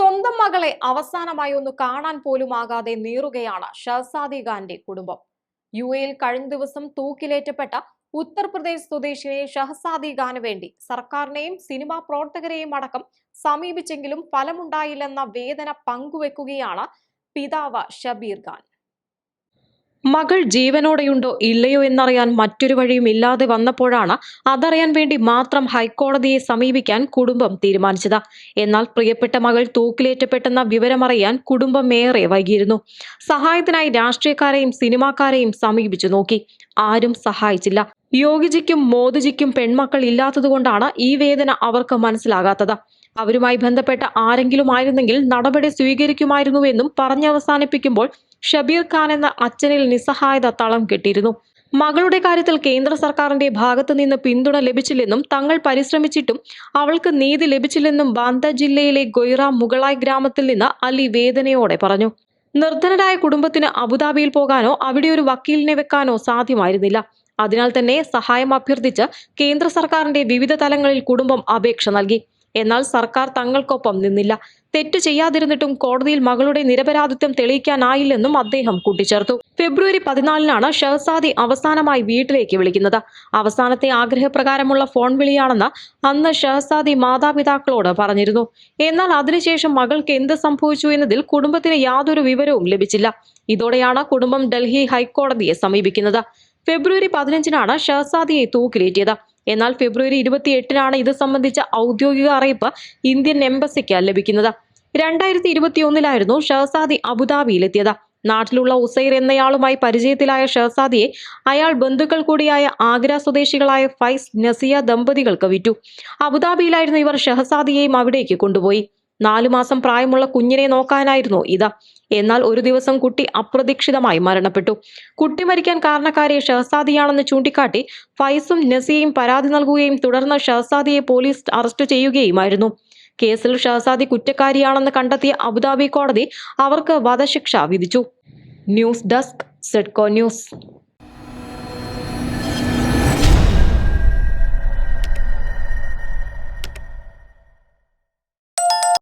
സ്വന്തം മകളെ അവസാനമായി ഒന്ന് കാണാൻ പോലും ആകാതെ നീറുകയാണ് ഷഹസാദി ഖാന്റെ കുടുംബം. യു എയിൽ കഴിഞ്ഞ ദിവസം തൂക്കിലേറ്റപ്പെട്ട ഉത്തർപ്രദേശ് സ്വദേശിയെ ഷഹസാദി ഖാന് വേണ്ടി സർക്കാരിനെയും സിനിമാ പ്രവർത്തകരെയും അടക്കം സമീപിച്ചെങ്കിലും ഫലമുണ്ടായില്ലെന്ന വേദന പങ്കുവെക്കുകയാണ് പിതാവ് ഷബീർ ഖാൻ. മകൾ ജീവനോടെയുണ്ടോ ഇല്ലയോ എന്നറിയാൻ മറ്റൊരു വഴിയും ഇല്ലാതെ വന്നപ്പോഴാണ് അതറിയാൻ വേണ്ടി മാത്രം ഹൈക്കോടതിയെ സമീപിക്കാൻ കുടുംബം തീരുമാനിച്ചത്. എന്നാൽ പ്രിയപ്പെട്ട മകൾ തൂക്കിലേറ്റപ്പെട്ടെന്ന വിവരമറിയാൻ കുടുംബം ഏറെ വൈകിയിരുന്നു. സഹായത്തിനായി രാഷ്ട്രീയക്കാരെയും സിനിമാക്കാരെയും സമീപിച്ചു നോക്കി. ആരും സഹായിച്ചില്ല. യോഗിജിക്കും മോദിജിക്കും പെൺമക്കൾ ഇല്ലാത്തതുകൊണ്ടാണ് ഈ വേദന അവർക്ക് മനസ്സിലാകാത്തത്. അവരുമായി ബന്ധപ്പെട്ട ആരെങ്കിലും ആയിരുന്നെങ്കിൽ നടപടി സ്വീകരിക്കുമായിരുന്നുവെന്നും പറഞ്ഞവസാനിപ്പിക്കുമ്പോൾ ഷബീർ ഖാൻ എന്ന അച്ഛനിൽ നിസ്സഹായത തളം കെട്ടിയിരുന്നു. മകളുടെ കാര്യത്തിൽ കേന്ദ്ര സർക്കാരിന്റെ ഭാഗത്തു നിന്ന് പിന്തുണ ലഭിച്ചില്ലെന്നും തങ്ങൾ പരിശ്രമിച്ചിട്ടും അവൾക്ക് നീതി ലഭിച്ചില്ലെന്നും ബാന്ത ജില്ലയിലെ ഗൊയ്റ മുഗളായ് ഗ്രാമത്തിൽ നിന്ന് അലി വേദനയോടെ പറഞ്ഞു. നിർധനരായ കുടുംബത്തിന് അബുദാബിയിൽ പോകാനോ അവിടെ ഒരു വക്കീലിനെ വെക്കാനോ സാധ്യമായിരുന്നില്ല. അതിനാൽ തന്നെ സഹായം അഭ്യർത്ഥിച്ച് കേന്ദ്ര സർക്കാരിന്റെ വിവിധ തലങ്ങളിൽ കുടുംബം അപേക്ഷ നൽകി. എന്നാൽ സർക്കാർ തങ്ങൾക്കൊപ്പം നിന്നില്ല. തെറ്റ് ചെയ്യാതിരുന്നിട്ടും കോടതിയിൽ മകളുടെ നിരപരാധിത്വം തെളിയിക്കാനായില്ലെന്നും അദ്ദേഹം കൂട്ടിച്ചേർത്തു. ഫെബ്രുവരി പതിനാലിനാണ് ഷഹസാദി അവസാനമായി വീട്ടിലേക്ക് വിളിക്കുന്നത്. അവസാനത്തെ ആഗ്രഹപ്രകാരമുള്ള ഫോൺ വിളിയാണെന്ന് അന്ന് ഷഹസാദി മാതാപിതാക്കളോട് പറഞ്ഞിരുന്നു. എന്നാൽ അതിനുശേഷം മകൾക്ക് എന്ത് സംഭവിച്ചു എന്നതിൽ കുടുംബത്തിന് യാതൊരു വിവരവും ലഭിച്ചില്ല. ഇതോടെയാണ് കുടുംബം ഡൽഹി ഹൈക്കോടതിയെ സമീപിക്കുന്നത്. ഫെബ്രുവരി പതിനഞ്ചിനാണ് ഷഹസാദിയെ തൂക്കിലേറ്റിയത്. എന്നാൽ ഫെബ്രുവരി ഇരുപത്തിയെട്ടിനാണ് ഇത് സംബന്ധിച്ച ഔദ്യോഗിക അറിയിപ്പ് ഇന്ത്യൻ എംബസിക്ക് ലഭിക്കുന്നത്. രണ്ടായിരത്തി ഇരുപത്തിയൊന്നിലായിരുന്നു ഷഹസാദി അബുദാബിയിലെത്തിയത്. നാട്ടിലുള്ള ഉസൈർ എന്നയാളുമായി പരിചയത്തിലായ ഷഹസാദിയെ അയാൾ ബന്ധുക്കൾ കൂടിയായ ആഗ്ര സ്വദേശികളായ ഫൈസ് നസിയ ദമ്പതികൾക്ക് വിറ്റു. അബുദാബിയിലായിരുന്നു ഇവർ ഷഹസാദിയെയും അവിടേക്ക് കൊണ്ടുപോയി. നാലു മാസം പ്രായമുള്ള കുഞ്ഞിനെ നോക്കാനായിരുന്നു ഇത്. എന്നാൽ ഒരു ദിവസം കുട്ടി അപ്രതീക്ഷിതമായി മരണപ്പെട്ടു. കുട്ടി മരിക്കാൻ കാരണക്കാരെ ഷഹസാദിയാണെന്ന് ചൂണ്ടിക്കാട്ടി ഫൈസും നസിയയും പരാതി നൽകുകയും തുടർന്ന് ഷഹസാദിയെ പോലീസ് അറസ്റ്റ് ചെയ്യുകയുമായിരുന്നു. കേസിൽ ഷഹസാദി കുറ്റക്കാരിയാണെന്ന് കണ്ടെത്തിയ അബുദാബി കോടതി അവർക്ക് വധശിക്ഷ വിധിച്ചു. ന്യൂസ് ഡെസ്ക് സെഡ്കോ ന്യൂസ്.